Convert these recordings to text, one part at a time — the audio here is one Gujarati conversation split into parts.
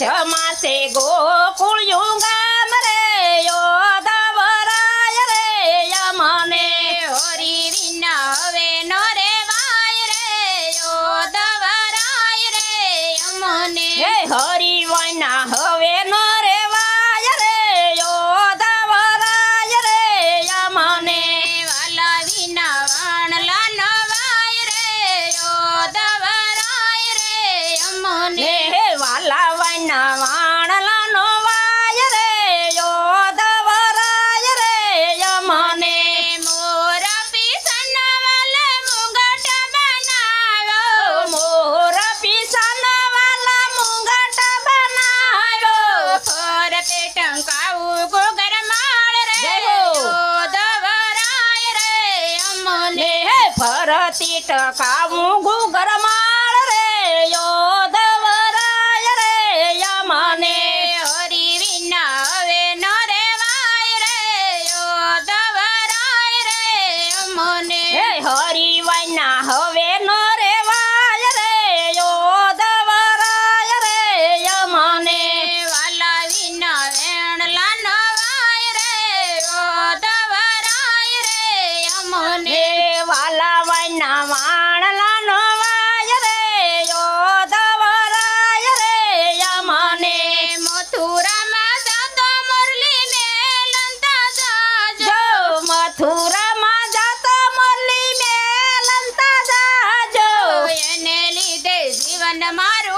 યમને હે વૈષ્ણમાં છે ગોકુળિયું ગામ રે, યોધવરાય રે, યમને હરી વિના હવે નો રેવાય રે યોદવરાય રે, યમને હે હરિવના હે ફરતી ટકાવું ગુગર માળ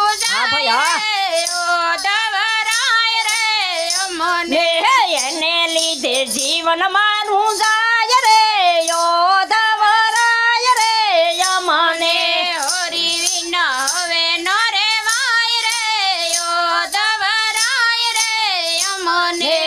હા ભાઈ, હા. યોદવરાય રે યમને એને લીધે જીવન મારું જાય રે યોધવરાય રે યમને હોરી વિના હવે ન રેવાય રે યોદવરાય રે યમને ને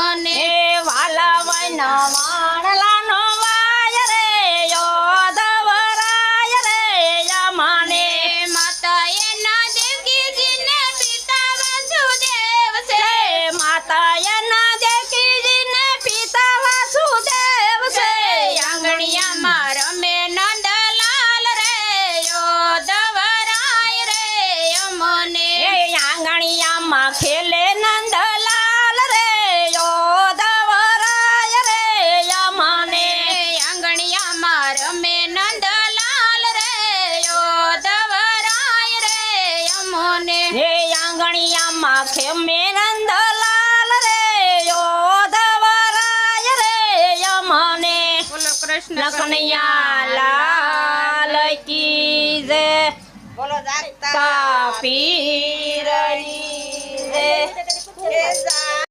યમને એ વાલા વૈના વાણલા નો વાય રે યોધવરાય રે યમાને માતા એના દેવકીજીને પિતા વાસુદેવ છે. છે માતા એના દેવકીજીને પિતા વાસુદેવ છે. આંગણિયામાં રમે નંદલાલ રે યોદવરાય રે યમને આંગણિયામાં ખેલે દરિયા માથે મેનંદ લાલ રે યોધવરાય રે યમને કૃષ્ણ કનૈયા લાલ કી જય. બોલો જાગતા પીરની જય